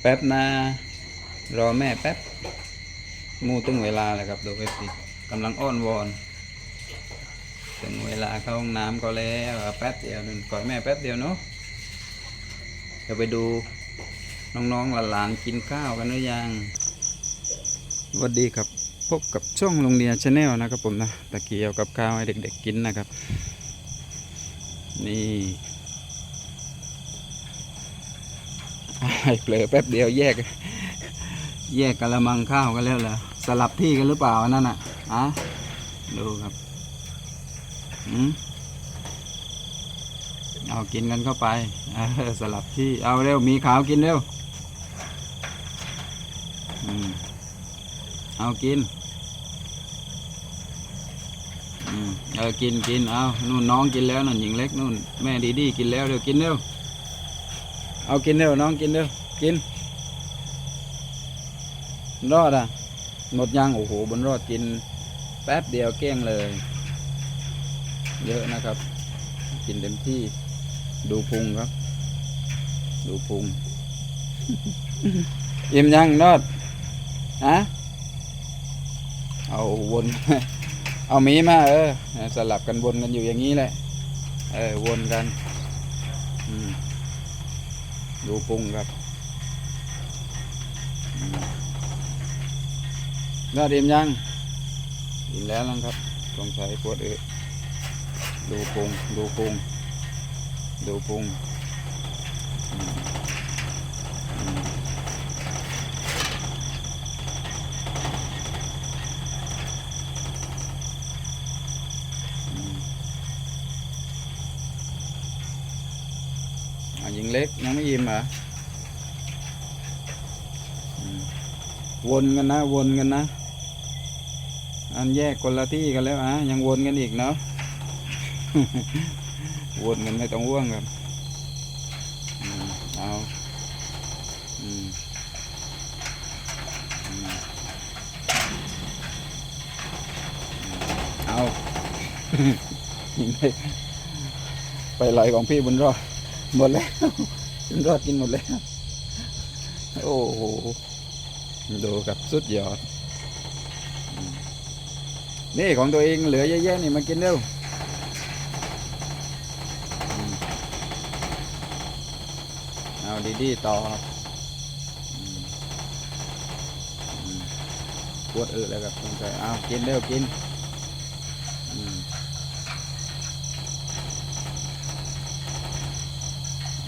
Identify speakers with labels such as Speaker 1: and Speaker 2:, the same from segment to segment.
Speaker 1: แป๊บนะ รอแม่แป๊บมูตึงเวลาเลยครับดูเอฟซีกำลังอ้อนวอน ถึงเวลาเข้าห้องน้ำก็แล้วแป๊บเดียวนึงก่อยแม่แป๊บเดียวเนาะเดี๋ยวไปดูน้องๆหลานๆกินข้าวกันหรือยังสวัสดีครับพบกับช่องโรงเรียนชาแนลนะครับผมนะตะเกียวกับข้าวให้เด็กๆกินนะครับ นี่ ให้ เผลอแป๊บเดียวแยก แยกกะละมังข้าวกันแล้วเหรอสลับที่กันหรือเปล่านั่นอะอะดูครับอืมเอากินกันเข้าไปสลับที่เอาเร็วมีขาวกินเร็วเอากินเออกินกินเอานู่นน้องกินแล้วนั่นหญิงเล็กนู่นแม่ดีดีกินแล้วเร็วกินเร็ว เอากินเร็วน้องกินเร็วกิน รอดอะ หมดยังโอ้โหบนรอดกิน แป๊บเดียวเกลี้ยงเลย เยอะนะครับ กินเต็มที่ ดูพุงครับ ดูพุง อิ่มยังนอดฮะเอาวนเอาหมีมาเออ สลับกันวนกันอยู่อย่างนี้แหละ เออวนกัน อืม ดูพุงครับอืมนอดอิ่มยังอิ่มแล้วลังครับสงสัยปวดเออดูพุงดูพุงดูพุงอืมอืมอืม ยิงเล็กยังไม่อิ่มเหรอวนกันนะวนกันนะ อันแยกคนละที่กันแล้วอะยังวนกันอีกเนาะวนกันไม่ต้องว่วงครับอืมเอาอืมอืมเอาไปไปลอยของพี่บุญรอด หมดแล้วรอดกินหมดแล้ว โอ้โห ดูกับสุดยอดอืมนี่ของตัวเองเหลือเยอะๆนี่มากินเร็วเอาดีๆต่อปวดอึแล้วครับสงสัยเอากินเร็วกิน อืม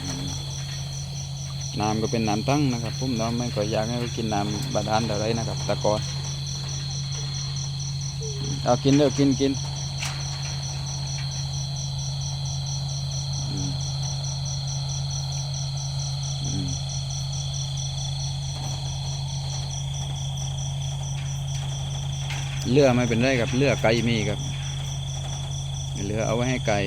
Speaker 1: อืม น้ำก็เป็นน้ำตั้งนะครับผมเนาะไม่ค่อยยากให้กินน้ำบาดาลอะไรนะครับตะกอนเอากินเด้อกินกินเลือไม่เป็นไรครับเลือไก่มีครับเลือเอาไว้ให้ไก่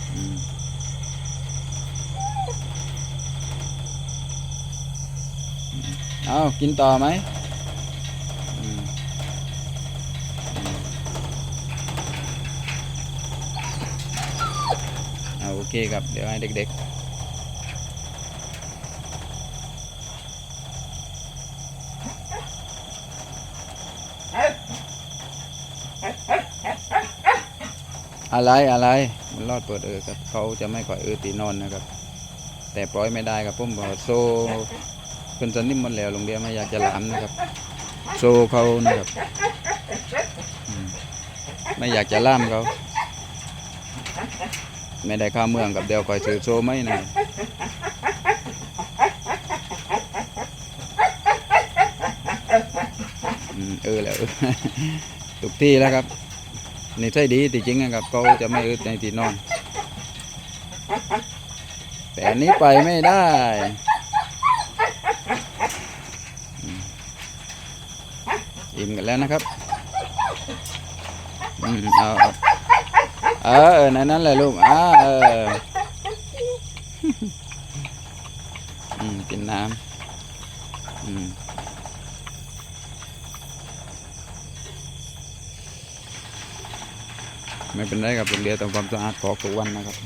Speaker 1: อืม เอากินต่อไหมเอาโอเคครับ เดี๋ยวให้เด็ก ๆ อะไรอะไรมันรอดเปิดเออครับเขาจะไม่ค่อยเออตีนอนนะครับ แต่ปล่อยไม่ได้ครับผมบอกโซเป็นสนิมหมดแล้วโรงเรียไม่อยากจะหลามนะครับ โซเขานะครับไม่อยากจะล่ามเขาไม่ได้ข้าเมืองกับเดียวคอยซื้อโซไหมนะเออแล้วถูกที่แล้วครับ นี่ใช่ดีที่จริงนะครับเขาจะไม่อึดในที่นอน แต่อันนี้ไปไม่ได้อิ่มกันแล้วนะครับอืมเอาเอาเออเออนั่นนั่นแหละลูกอ่าเอออืมกินน้ำอืม ไม่เป็นไรครับโรงเรียนทำความสะอาดขอกทุกวันนะครับ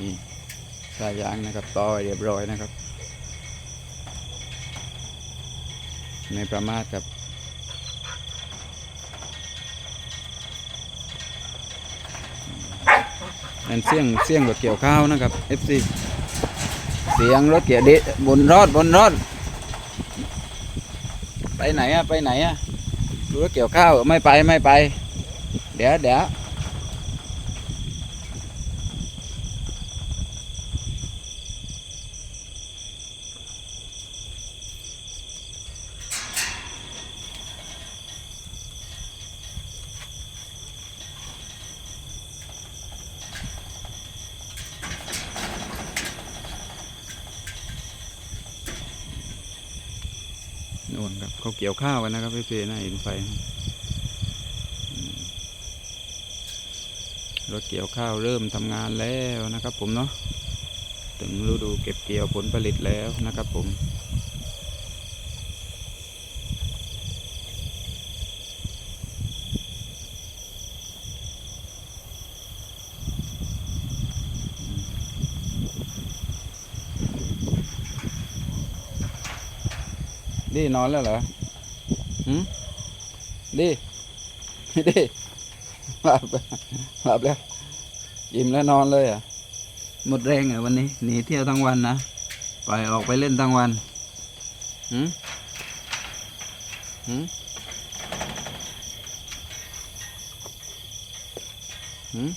Speaker 1: นี่สายยางนะครับต่อเรียบร้อยนะครับไม่ประมาทครับนั่นเสียงเสียงรถเกี่ยวข้าวนะครับ FC เสียงรถเกี่ยวดิบนรถบนรถไปไหนอะไปไหนอะดูรถเกี่ยวข้าวไม่ไปไม่ไป ดี๋ยวเดี๋ยวนู่นครับเขาเกี่ยวข้าวกันนะครับ FC น่าเห็นไฟนะอืม รถเกี่ยวข้าวเริ่มทำงานแล้วนะครับผมเนาะถึงฤดูเก็บเกี่ยวผลผลิตแล้วนะครับผมดีนอนแล้วเหรอหืมดีดี หลับหลับแล้วอิ่มแล้วนอนเลยอะ หมดแรงเหรอวันนี้หนีเที่ยวทั้งวันนะปล่อยออกไปเล่นทั้งวันหืมหืมหืม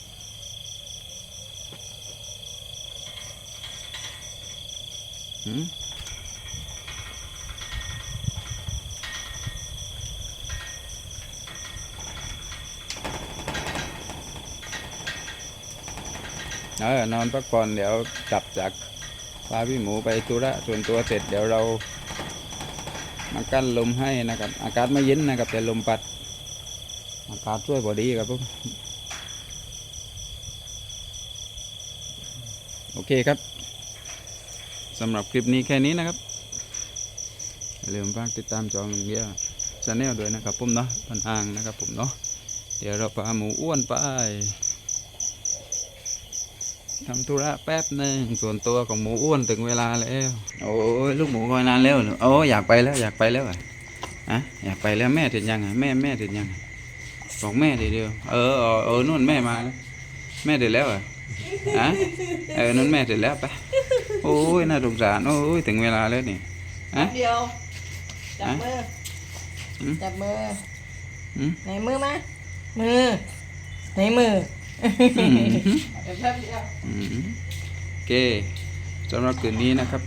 Speaker 1: เออนอนพักผ่อนเดี๋ยวกลับจากพาพี่หมูไปธุระส่วนตัวเสร็จเดี๋ยวเรามากั้นลมให้นะครับ อากาศไม่เย็นนะครับ แต่ลมปัด อากาศช่วยพอดีครับผมโอเคครับสำหรับคลิปนี้แค่นี้นะครับอย่าลืมฝากติดตามจองลุงเบี้ยชาแนลด้วยนะครับผมเนาะพันทางนะครับผมเนาะเดี๋ยวเราพาหมูอ้วนไป ทำธุระแป๊บหนึ่งส่วนตัวของหมูอ้วนถึงเวลาแล้ว โอ้ยลูกหมูคอยนานแล้วเหรอโอ้ยอยากไปแล้วอยากไปแล้วอะอะอยากไปแล้วแม่ถึงยังอะแม่แม่ถึงยังอะบอกแม่ทีเดียวเออเออเออนู่นแม่มาแล้วแม่ถึงแล้วอะอะเออนู่นแม่ถึงแล้วไปโอ้ยน่าสงสารโอ้ยถึงเวลาแล้วนี่อะ
Speaker 2: เดียวจับ
Speaker 1: ฮะ
Speaker 2: มืออ
Speaker 1: ม
Speaker 2: จับมือ
Speaker 1: อืม
Speaker 2: ไหนมือมามือไหนมือ
Speaker 1: โอเคสำหรับคืนนี้นะครับ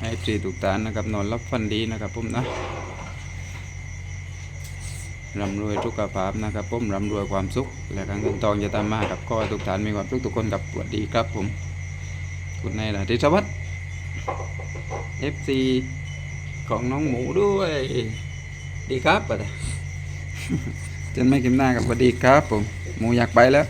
Speaker 1: ให้ตรีถูกตานนะครับ นอนรับฟันดีนะครับผมนะร่ำรวยทุกภาพนะครับผมร่ำรวยความสุข และการเงินทองจะตามมากับขอทุกท่านมีความสุขทุกคนกับสวัสดีครับผม คุณนายล่ะทิศวัตร FC ของน้องหมูด้วย ดีครับปะ จนไม่กินหน้ากับสวัสดีครับผมหมูอยากไปแล้ว